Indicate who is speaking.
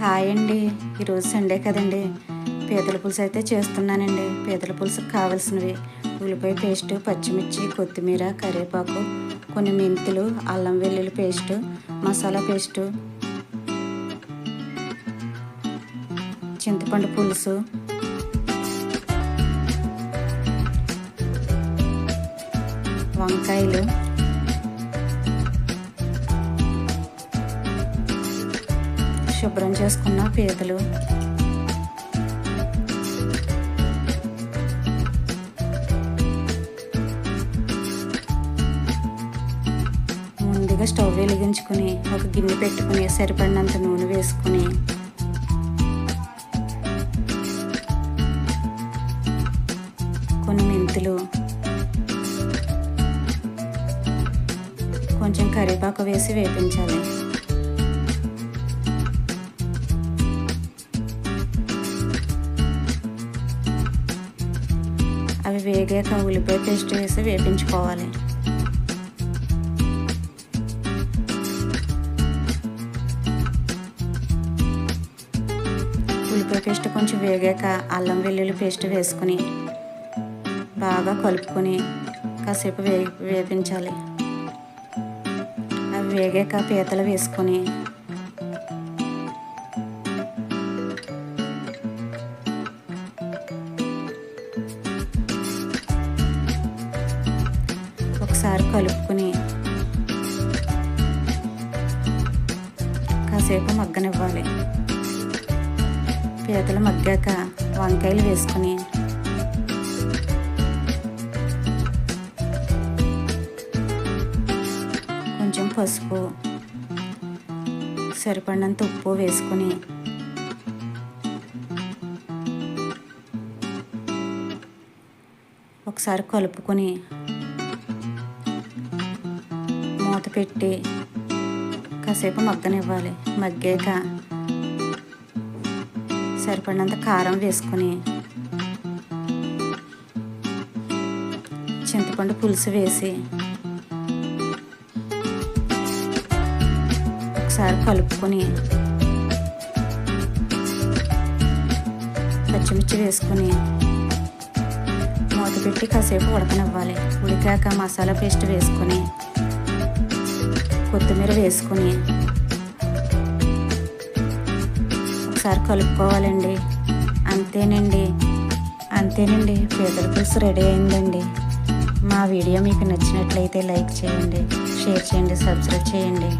Speaker 1: Hi అండి. ఈరోజు Sunday కదండి. పీతల పులుసు అయితే చేస్తున్నానండి. పీతల పులుసుకు కావాల్సినవి ఉల్లిపాయ పేస్ట్ పచ్చిమిర్చి కొత్తిమీర కరివేపాకు కొన్ని మెంతులు అల్లం వెల్లుల్లి పేస్ట్ మసాలా పేస్టు చింతపండు పులుసు వంకాయలు శుభ్రం చేసుకున్న పీతలు ముందుగా స్టవ్ వెలిగించుకుని ఒక గిన్నె పెట్టుకుని సరిపడినంత నూనె వేసుకుని కొన్ని మెంతులు కొంచెం కరివేపాకు వేసి వేపించాలి. అవి వేగాక ఉల్లిపాయ పేస్ట్ వేసి వేపించుకోవాలి. ఉల్లిపాయ పేస్ట్ కొంచెం వేగాక అల్లం వెల్లుల్లి పేస్ట్ వేసుకుని బాగా కలుపుకొని కాసేపు వే వేపించాలి. అవి వేగాక పీతలు వేసుకొని ఒకసారి కలుపుకొని కాసేపు మగ్గనివ్వాలి. పీతలు మగ్గాక వంకాయలు వేసుకుని కొంచెం పసుపు సరిపడినంత ఉప్పు వేసుకొని ఒకసారి కలుపుకొని పెట్టి కాసేపు మగ్గనివ్వాలి. మగ్గాక సరిపడినంత కారం వేసుకొని చింతపండు పులుసు వేసి ఒకసారి కలుపుకొని పచ్చిమిర్చి వేసుకొని మూత పెట్టి కాసేపు ఉడకనివ్వాలి. ఉడికాక మసాలా పేస్ట్ వేసుకొని కొత్తిమీర వేసుకొని ఒకసారి కలుపుకోవాలండి. అంతేనండి. అంతేనండి. పీతల పులుసు రెడీ అయిందండి. మా వీడియో మీకు నచ్చినట్లయితే లైక్ చేయండి షేర్ చేయండి సబ్స్క్రైబ్ చేయండి.